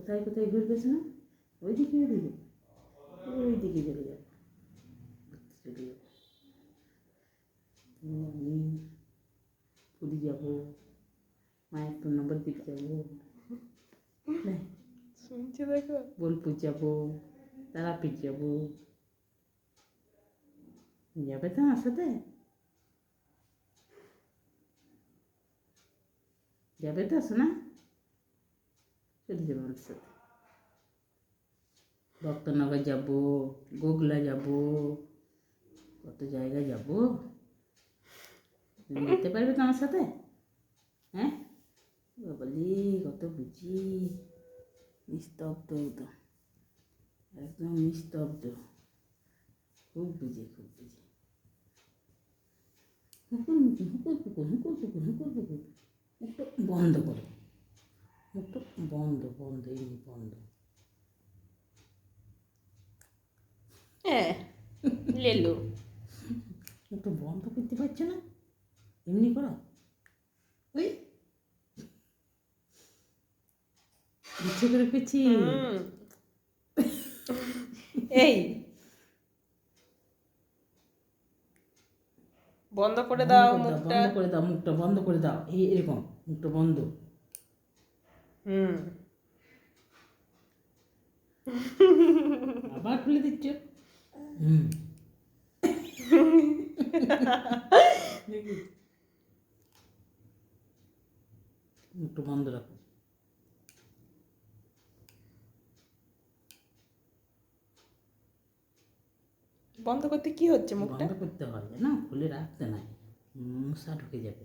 কোথায় কোথায় ঘুরবে না ওইদিকে ওইদিকে ওই দিকে চলে যাব ঘুরতে চলে যাব। তুমি, আমি পুরী যাব মায়ের তো নবদ্বীপ যাব। না শুনছি দেখো। বোলপুর যাব তারাপীঠ যাব। যাবে তো আমার সাথে? যাবে তো শোনা? চলে যাবে ভক্তনগর যাব, গোগলা যাব, কত জায়গায় যাব? তুমি যেতে পারবে তো আমার সাথে? হ্যাঁ? বলি কত বুঝি। নিস্তব্ধ একদম একদম নিস্তব্ধ। খুব বুঝে খুব বুঝে। হুকুর হুকুর পুকুর হুকুর পুকুর হুকুর পুকুর মুখটা বন্ধ করো। মুখটা বন্ধ বন্ধ এমনি বন্ধ। হ্যাঁ লেলু। মুখটা বন্ধ করতে পারছ না? এমনি করো। ওই। ইচ্ছে করে পেয়েছি। এই। বন্ধ করে দাও মুখটা। বন্ধ করে দাও মুখটা বন্ধ করে দাও। এই এরকম মুখটা বন্ধ। হুম আবার খুলে দিচ্ছ হুম মুখটা বন্ধ রাখো বন্ধ করতে কি হচ্ছে মুখটা? বন্ধ করতে হবে না খুলে রাখতে নাই। মশা ঢুকে যাবে।